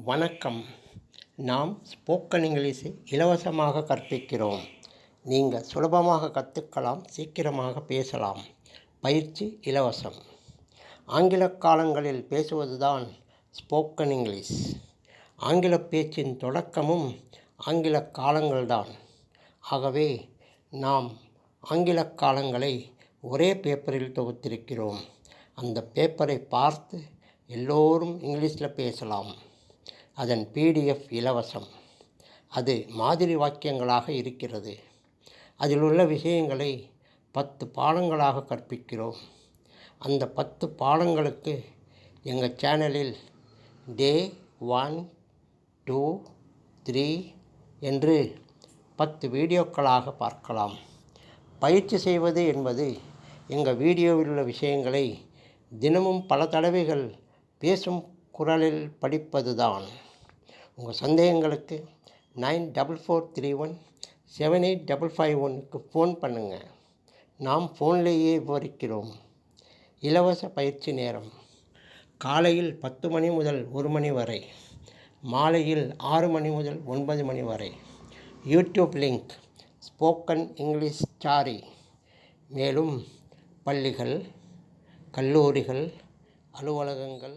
வணக்கம். நாம் ஸ்போக்கன் இங்கிலீஷை இலவசமாக கற்பிக்கிறோம். நீங்கள் சுலபமாக கற்றுக்கலாம் சீக்கிரமாக பேசலாம். பயிற்சி இலவசம். ஆங்கில காலங்களில் பேசுவதுதான் ஸ்போக்கன் இங்கிலீஷ். ஆங்கில பேச்சின் தொடக்கமும் ஆங்கில காலங்கள்தான். ஆகவே நாம் ஆங்கில காலங்களை ஒரே பேப்பரில் தொகுத்திருக்கிறோம். அந்த பேப்பரை பார்த்து எல்லோரும் இங்கிலீஷில் பேசலாம். அதன் பிடிஎஃப் இலவசம். அது மாதிரி வாக்கியங்களாக இருக்கிறது. அதில் உள்ள விஷயங்களை பத்து பாடங்களாக கற்பிக்கிறோம். அந்த பத்து பாடங்களுக்கு எங்கள் சேனலில் டே ஒன் டூ த்ரீ என்று பத்து வீடியோக்களாக பார்க்கலாம். பயிற்சி செய்வது என்பது எங்கள் வீடியோவில் உள்ள விஷயங்களை தினமும் பல தடவைகள் பேசும் குரலில் படிப்பது தான் உங்கள் சந்தேகங்களுக்கு nine double four three one seven eight double five ஒன்னுக்கு ஃபோன் பண்ணுங்கள் நாம் ஃபோன்லேயே விவரிக்கிறோம். இலவச பயிற்சி நேரம். காலையில் பத்து மணி முதல் ஒரு மணி வரை. மாலையில் ஆறு மணி முதல் ஒன்பது மணி வரை. YouTube link spoken English story மேலும் பள்ளிகள் கல்லூரிகள் அலுவலகங்கள்